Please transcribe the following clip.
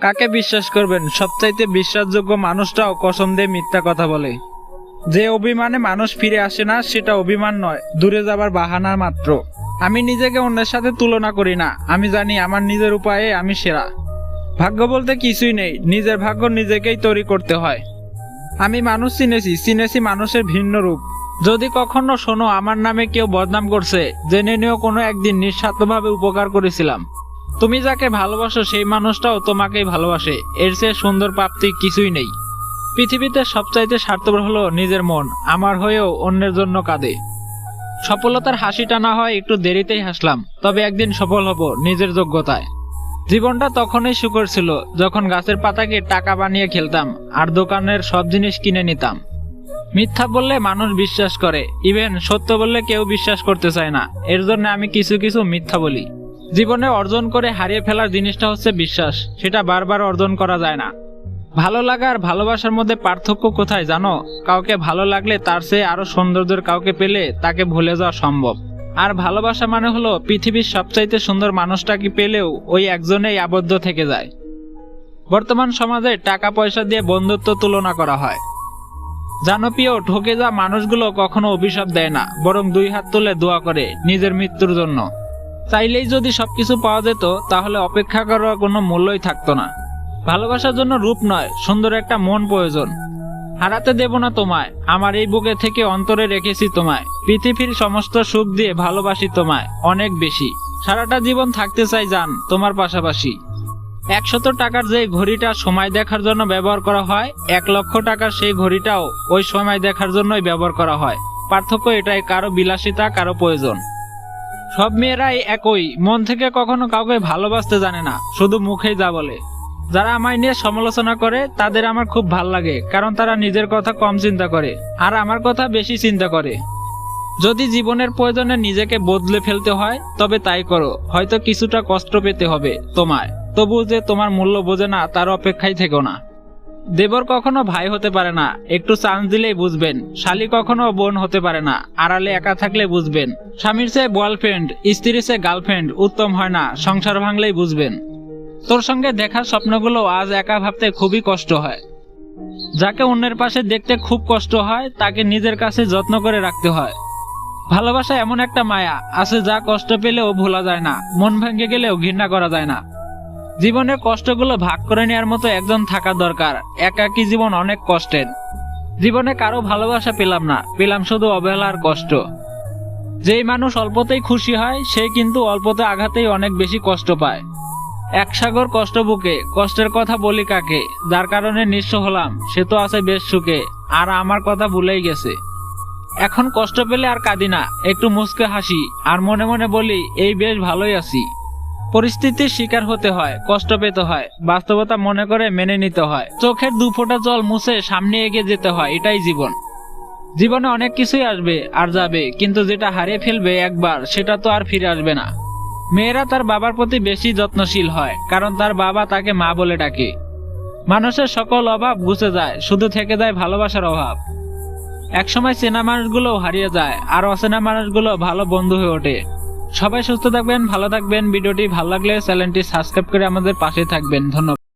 কাকে বিশ্বাস করবেন? সবচাইতে বিশ্বাসযোগ্য মানুষটাও কসম দিয়ে মিথ্যা কথা বলে। যে অভিমানে মানুষ ফিরে আসে না, সেটা অভিমান নয়, দূরে যাবার বাহানা মাত্র। আমি নিজেকে অন্যের সাথে তুলনা করি না, আমি জানি আমার নিজের উপায়ে আমি সেরা। ভাগ্য বলতে কিছুই নেই, নিজের ভাগ্য নিজেকেই তৈরি করতে হয়। আমি মানুষ চিনেছি চিনেছি মানুষের ভিন্ন রূপ। যদি কখনো শোনো, আমার নামে কেউ বদনাম করছে, জেনে নিয়েও কোনো একদিন নিঃস্বার্থভাবে উপকার করেছিলাম। তুমি যাকে ভালোবাসো, সেই মানুষটাও তোমাকেই ভালোবাসে। এর চেয়ে সুন্দর প্রাপ্তি কিছুই নেই। পৃথিবীতে সবচাইতে স্বার্থপর হলো নিজের মন, আমার হয়েও অন্যের জন্য কাঁদে। সফলতার হাসিটা না হয় একটু দেরিতেই হাসলাম, তবে একদিন সফল হব নিজের যোগ্যতায়। জীবনটা তখনই সুখর ছিল, যখন গাছের পাতাকে টাকা বানিয়ে খেলতাম, আর দোকানের সব জিনিস কিনে নিতাম। মিথ্যা বললে মানুষ বিশ্বাস করে ইভেন সত্য বললে কেউ বিশ্বাস করতে চায় না। এর জন্য আমি কিছু কিছু মিথ্যা বলি। জীবনে অর্জন করে হারিয়ে ফেলার জিনিসটা হচ্ছে বিশ্বাস, সেটা বারবার অর্জন করা যায় না। ভালো লাগা আর ভালোবাসার মধ্যে পার্থক্য কোথায় জানো? কাউকে ভালো লাগলে তার চেয়ে আরও সৌন্দর্যের কাউকে পেলে তাকে ভুলে যাওয়া সম্ভব। আর ভালোবাসা মানে হলো পৃথিবীর সবচাইতে সুন্দর মানুষটাকে পেলেও ওই একজনেই আবদ্ধ থেকে যায়। বর্তমান সমাজে টাকা পয়সা দিয়ে বন্ধুত্ব তুলনা করা হয়। জানো ঠকে যা মানুষগুলো কখনো অভিশাপ দেয় না, বরং দুই হাত তুলে দোয়া করে নিজের মৃত্যুর জন্য। চাইলেই যদি সবকিছু পাওয়া যেত, তাহলে অপেক্ষা করার কোনো মূল্যই থাকতো না। ভালোবাসার জন্য রূপ নয়, সুন্দর একটা মন প্রয়োজন। হারাতে দেব না তোমায়, আমার এই বুকে থেকে অন্তরে রেখেছি তোমায়। পৃথিবীর সমস্ত সুখ দিয়ে ভালোবাসি তোমায়, অনেক বেশি। সারাটা জীবন থাকতে চাই জান, তোমার পাশাপাশি। একশত টাকার যে ঘড়িটা সময় দেখার জন্য ব্যবহার করা হয়, এক লক্ষ টাকার সেই ঘড়িটাও ওই সময় দেখার জন্যই ব্যবহার করা হয়। পার্থক্য এটাই, কারও বিলাসিতা, কারও প্রয়োজন। সব মেয়েরাই একই, মন থেকে কখনো কাউকে ভালোবাসতে জানে না, শুধু মুখেই যা বলে। যারা আমায় নিয়ে সমালোচনা করে, তাদের আমার খুব ভালো লাগে, কারণ তারা নিজের কথা কম চিন্তা করে, আর আমার কথা বেশি চিন্তা করে। যদি জীবনের প্রয়োজনে নিজেকে বদলে ফেলতে হয়, তবে তাই করো, হয়তো কিছুটা কষ্ট পেতে হবে তোমায়। তবু যে তোমার মূল্য বোঝে না, তার অপেক্ষায় থেকো না। দেবর কখনো ভাই হতে পারে না, একটু চান্স দিলেই বুঝবেন। শালি কখনো বোন হতে পারে না, আড়ালে একা থাকলে বুঝবেন। স্বামীর চেয়ে বয়ফ্রেন্ড স্ত্রীর চেয়ে গার্লফ্রেন্ড উত্তম হয় না, সংসার ভাঙলেই বুঝবেন। তোর সঙ্গে দেখার স্বপ্নগুলো আজ একা ভাবতে খুবই কষ্ট হয়। যাকে অন্যের পাশে দেখতে খুব কষ্ট হয়, তাকে নিজের কাছে যত্ন করে রাখতে হয়। ভালোবাসা এমন একটা মায়া, আছে যা কষ্ট পেলেও ভোলা যায় না, মন ভেঙে গেলেও ঘৃণা করা যায় না। জীবনের কষ্টগুলো ভাগ করে নেওয়ার মতো একজন থাকা দরকার। একাকী জীবন অনেক কষ্টের। জীবনে কারও ভালোবাসা পেলাম না, পেলাম শুধু অবহেলার কষ্ট। যেই মানুষ অল্পতেই খুশি হয়, সে কিন্তু অল্পতে আঘাতেই অনেক বেশি কষ্ট পায়। এক সাগর কষ্ট বুকে, কষ্টের কথা বলি কাকে, যার কারণে নিঃস্ব হলাম, সে তো আছে বেশ সুখে, আর আমার কথা ভুলেই গেছে। এখন কষ্ট পেলে আর কাঁদি না, একটু মুচকে হাসি, আর মনে মনে বলি, এই বেশ ভালোই আছি। পরিস্থিতির শিকার হতে হয়, কষ্ট পেতে হয়, বাস্তবতা মনে করে মেনে নিতে হয়। চোখের দু ফোঁটা জল মুছে সামনে এগিয়ে যেতে হয়, এটাই জীবন। জীবনে অনেক কিছুই আসবে আর যাবে, কিন্তু যেটা হারিয়ে ফেলবে একবার, সেটা তো আর ফিরে আসবে না। মেয়েরা তার বাবার প্রতি বেশি যত্নশীল হয়, কারণ তার বাবা তাকে মা বলে ডাকে। মানুষের সকল অভাব ঘুচে যায়, শুধু থেকে যায় ভালোবাসার অভাব। একসময় চেনা মানুষগুলো হারিয়ে যায়, আর অচেনা মানুষগুলো ভালো বন্ধু হয়ে ওঠে। সবাই সুস্থ থাকবেন, ভালো থাকবেন। ভিডিওটি ভালো লাগলে চ্যানেলটি সাবস্ক্রাইব করে আমাদের পাশে থাকবেন। ধন্যবাদ।